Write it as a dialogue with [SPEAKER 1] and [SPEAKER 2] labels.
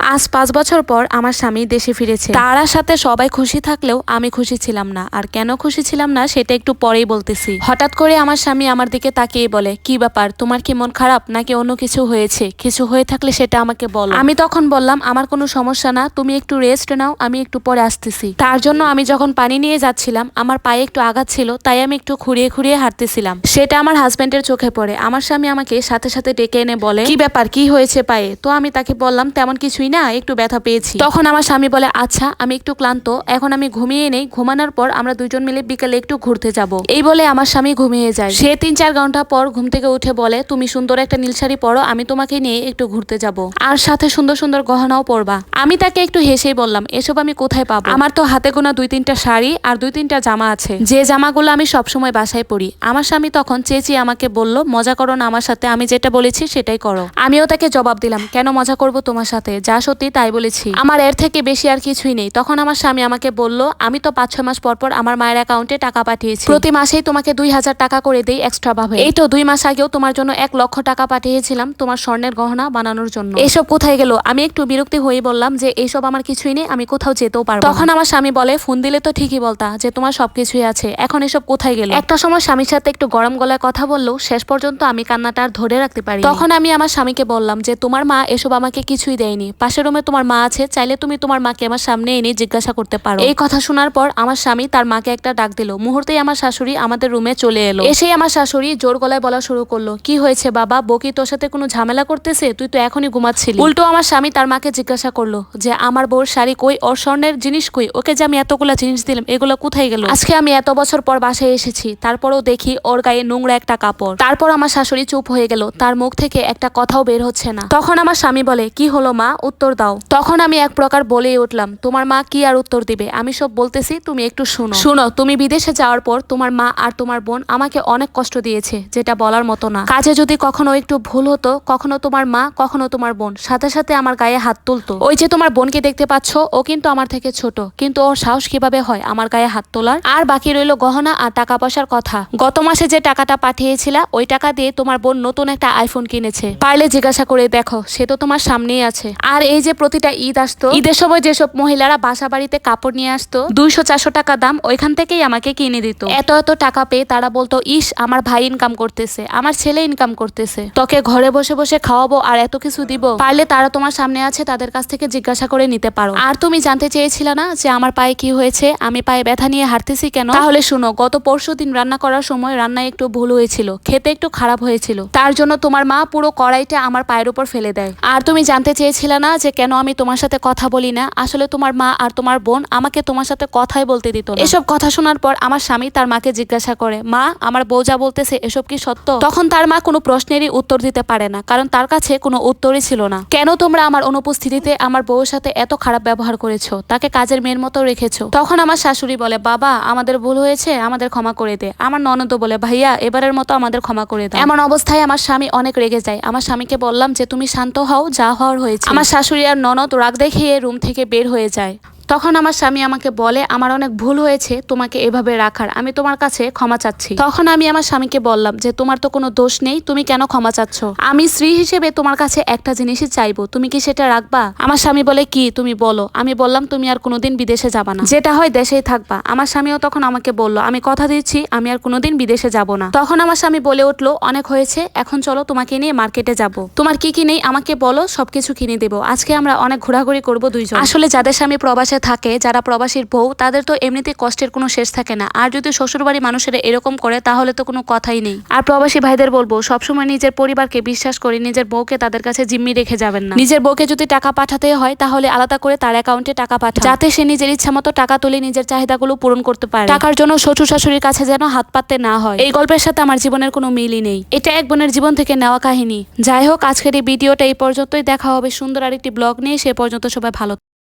[SPEAKER 1] আজ পাঁচ বছর পর আমার স্বামী দেশে ফিরেছে। তার সাথে সবাই খুশি থাকলেও আমি খুশি ছিলাম না। আর কেন খুশি ছিলাম না, সেটা একটু পরেই বলতেছি। হঠাৎ করে আমার স্বামী আমার দিকে তাকিয়ে বলে, কি ব্যাপার, তোমার কি মন খারাপ নাকি অন্য কিছু হয়েছে? কিছু হয়ে থাকলে সেটা আমাকে বলো। আমি তখন বললাম, আমার কোনো সমস্যা না, তুমি একটু রেস্ট নাও, আমি একটু পরে আসতেছি। তার জন্য আমি যখন পানি নিয়ে যাচ্ছিলাম, আমার পায়ে একটু আঘাত ছিল, তাই আমি একটু খুঁড়িয়ে খুঁড়িয়ে হাঁটতেছিলাম। সেটা আমার হাজবেন্ডের চোখে পড়ে। আমার স্বামী আমাকে সাথে সাথে ডেকে এনে বলে, কি ব্যাপার, কি হয়েছে পায়ে? তো আমি তাকে বললাম, তেমন কিছুই না, একটু ব্যথা পেয়েছি। তখন আমার স্বামী বলে আচ্ছা আমি একটু ক্লান্ত, এখন আমি ঘুমিয়ে নেই, ঘুমানোর পর আমরা দুজন মিলে বিকেলে একটু ঘুরতে যাব। এই বলে আমার স্বামী ঘুমিয়ে যায়। সে তিন চার ঘণ্টা পর ঘুম থেকে উঠে বলে, তুমি সুন্দর একটা নীল শাড়ি পরো, আমি তোমাকে নিয়ে একটু ঘুরতে যাব। আর সাথে সুন্দর সুন্দর গহনাও পরবা। আমি তাকে একটু হেসেই বললাম, এসব আমি কোথায় পাবো? আমার তো হাতে গোনা দুই তিনটা শাড়ি আর দুই তিনটা জামা আছে। যে জামাগুলো আমি সবসময় বাসায় পরি, আমার স্বামী তখন চেঁচিয়ে আমাকে বলল, মজা করো না আমার সাথে, আমি যেটা বলেছি সেটাই করো। আমিও তাকে জবাব দিলাম, কেন মজা করব তোমার সাথে? যা সত্যি তাই বলেছি। আমার এর থেকে বেশি আর কিছুই নেই। তখন আমার স্বামী আমাকে বলল, আমি তো পাঁচ ছয় মাস পর পর আমার মায়ের অ্যাকাউন্টে টাকা পাঠিয়েছি। প্রতি মাসেই তোমাকে দুই হাজার টাকা করে দেই এক্সট্রা ভাবে। এই তো দুই মাস আগেও তোমার জন্য এক লক্ষ টাকা পাঠিয়েছিলাম তোমার স্বর্ণের গহনা বানানোর জন্য। এসব কোথায় গেল? আমি একটু বিরক্তি হয়ে বললাম যে এইসব আমার কিছুই নেই, আমি কোথাও যেতেও পারব তখন আমার স্বামী বলে, ফোন দিলে তো ঠিকই বলতা যে, তোমার সবকিছুই আছে। এখন এসব কোথায় গেল? একটা সময় স্বামীর সাথে একটু গরম গলায় কথা বললেও শেষ পর্যন্ত আমি কান্নাটা আর ধরে রাখতে পারি তখন আমি আমার স্বামীকে বললাম যে, তোমার মা এসব আমাকে কিছুই দেয়নি। পাশের রুমে তোমার মা আছে, চাইলে তুমি তোমার মাকে আমার সামনে এনে জিজ্ঞাসা করতে পারো। এই কথা শোনার পর আমার স্বামী তার মাকে একটা ডাক দিল। মুহূর্তেই আমার শাশুড়ি আমাদের রুমে চলে এলো। এসেই আমার শাশুড়ি জোর গলায় বলা শুরু করল, কি হয়েছে বাবা? বকি তোর সাথে কোনো ঝামেলা করতেছে? তুই তো এখনই ঘুমাচ্ছিলি। উল্টো আমার স্বামী তার মাকে জিজ্ঞাসা করল যে, আমার বউর শাড়ি কই? ওর স্বর্ণের জিনিস কই? ওকে যে আমি এতগুলা জিনিস দিলাম, এগুলো কোথায় গেল? আজকে আমি এত বছর পর বাসায় এসেছি, তারপরেও দেখি ওর গায়ে নোংরা একটা কাপড়। তারপর আমার শাশুড়ি চুপ হয়ে গেল, তার মুখ থেকে একটা কথাও বের হচ্ছে না। তখন আমার স্বামী বলে, কি হলো মা? উত্তর দাও। তখন আমি এক প্রকার বলেই উঠলাম তোমার মা কি আর উত্তর দিবে? আমি সব বলতেছি তুমি একটু শুনো। শুনো তুমি বিদেশে যাওয়ার পর তোমার মা আর তোমার বোন আমাকে অনেক কষ্ট দিয়েছে যেটা বলার মতো না। কাজে যদি কখনো একটু ভুল হতো কখনো তোমার মা কখনো তোমার বোন সাথে সাথে আমার গায়ে হাত তুলতো। ওই যে তোমার বোনকে দেখতে পাচ্ছ ও কিন্তু আমার থেকে ছোট কিন্তু ওর সাহস কীভাবে হয় আমার গায়ে হাত তোলার? আর বাকি রইল গহনা আর টাকা পয়সার কথা। গত মাসে যে টাকাটা পাঠিয়েছিলা ওই টাকা দিয়ে তোমার বোন নতুন একটা আইফোন কিনেছে। পারলে জিজ্ঞাসা করে দেখো সে তো তোমার সামনেই আছে। আর এই যে প্রতিটা ঈদ আসতো ঈদের সময় যেসব মহিলারা বাসা বাড়িতে কাপড় নিয়ে আসতো দুইশো চারশো টাকা দাম ওইখান থেকেই আমাকে কিনে দিত। এত এত টাকা পেয়ে তারা বলতো ইস আমার ভাই ইনকাম করতেছে আমার ছেলে ইনকাম করতেছে। তোকে ঘরে বসে বসে খাওয়াবো আর এত কিছু দিব। পারলে তারা তোমার সামনে আছে তাদের কাছ থেকে জিজ্ঞাসা করে নিতে পারো। আর তুমি জানতে চেয়েছিলে না যে আমার পায়ে কি হয়েছে? আমি পায়ে ব্যথা নিয়ে হাঁটতেছি কেন? তাহলে শুনো গত পরশু দিন রান্না করার সময় রান্নায় একটু ভুল হয়েছিল খেতে একটু খারাপ হয়েছিল। তার জন্য তোমার মা পুরো কড়াইটা আমার পায়ের উপর ফেলে দেয়। আর তুমি জানতে চেয়েছিলে না যে কেন আমি তোমার সাথে কথা বলি না? আসলে তোমার মা আর তোমার বোন আমাকে তোমার সাথে কথাই বলতে দিত এসব কথা শোনার পর আমার স্বামী তার মাকে জিজ্ঞাসা করে, মা, আমার বউ যা বলতেছে এসব কি সত্য? তখন তার মা কোনো প্রশ্নেরই উত্তর দিতে পারে না, কারণ তার কাছে কোনো উত্তরই ছিল না। কেন তোমরা আমার অনুপস্থিতিতে আমার বউর সাথে এত খারাপ ব্যবহার করেছ? তাকে কাজের মেয়ের মতো রেখেছো? তখন আমার শাশুড়ি বলে, বাবা, আমাদের ভুল হয়েছে, আমাদের ক্ষমা করে দে। আমার ননদ বলে, ভাইয়া, এবারের মতো আমাদের ক্ষমা করে দাও। এমন অবস্থায় আমার স্বামী অনেক রেগে যায়। আমার স্বামীকে বললাম যে, তুমি শান্ত হও, যা হওয়ার হয়েছে। আমার শাশুড়ি আর ননদ রাগ দেখিয়ে রুম থেকে বের হয়ে যায়। তখন আমার স্বামী আমাকে বলে, আমার অনেক ভুল হয়েছে তোমাকে এভাবে রাখার, আমি তোমার কাছে ক্ষমা চাচ্ছি। তখন আমি আমার স্বামীকে বললাম যে, তোমার তো কোনো দোষ নেই, তুমি কেন ক্ষমা চাচ্ছ? আমি স্ত্রী হিসেবে তোমার কাছে একটা জিনিসই চাইব, তুমি কি সেটা রাখবা? আমার স্বামী বলে, কি, তুমি বলো। আমি বললাম, তুমি আর কোনোদিন বিদেশে যাবা না। যেটা হয় দেশেই থাকবা। আমার স্বামীও তখন আমাকে বলল, আমি কথা দিচ্ছি, আমি আর কোনোদিন বিদেশে যাব না। তখন আমার স্বামী বলে উঠল, অনেক হয়েছে, এখন চলো তোমাকে নিয়ে মার্কেটে যাব। তোমার কি কি নেই আমাকে বলো, সবকিছু কিনে দেবো। আজকে আমরা অনেক ঘোরাঘুরি করব দুইজন। আসলে যাদের স্বামী প্রবাসে থাকে, যারা প্রবাসীর বউ, তাদের তো এমনিতে কষ্টের কোনো শেষ থাকে না। আর যদি শ্বশুরবাড়ি মানুষেরা এরকম করে, তাহলে তো কোনো কথাই নেই। আর প্রবাসী ভাইদের বলব, সবসময় নিজের পরিবারকে বিশ্বাস করে নিজের বউকে তাদের কাছে জিম্মি রেখে যাবেন না। নিজের বউকে যদি টাকা পাঠাতে হয়, তাহলে আলাদা করে তার অ্যাকাউন্টে টাকা পাঠান। যাতে সে নিজের ইচ্ছা মতো টাকা তুলে নিজের চাহিদাগুলো পূরণ করতে পারে। টাকার জন্য শ্বশুর শাশুড়ির কাছে যেন হাত পাততে না হয়। এই গল্পের সাথে আমার জীবনের কোনো মিলই নেই। এটা এক বোনের জীবন থেকে নেওয়া কাহিনী। যাই হোক, আজকের এই ভিডিওটা এই পর্যন্তই। দেখা হবে সুন্দর আরেকটি ব্লগ নিয়ে। সে পর্যন্ত সবাই ভালো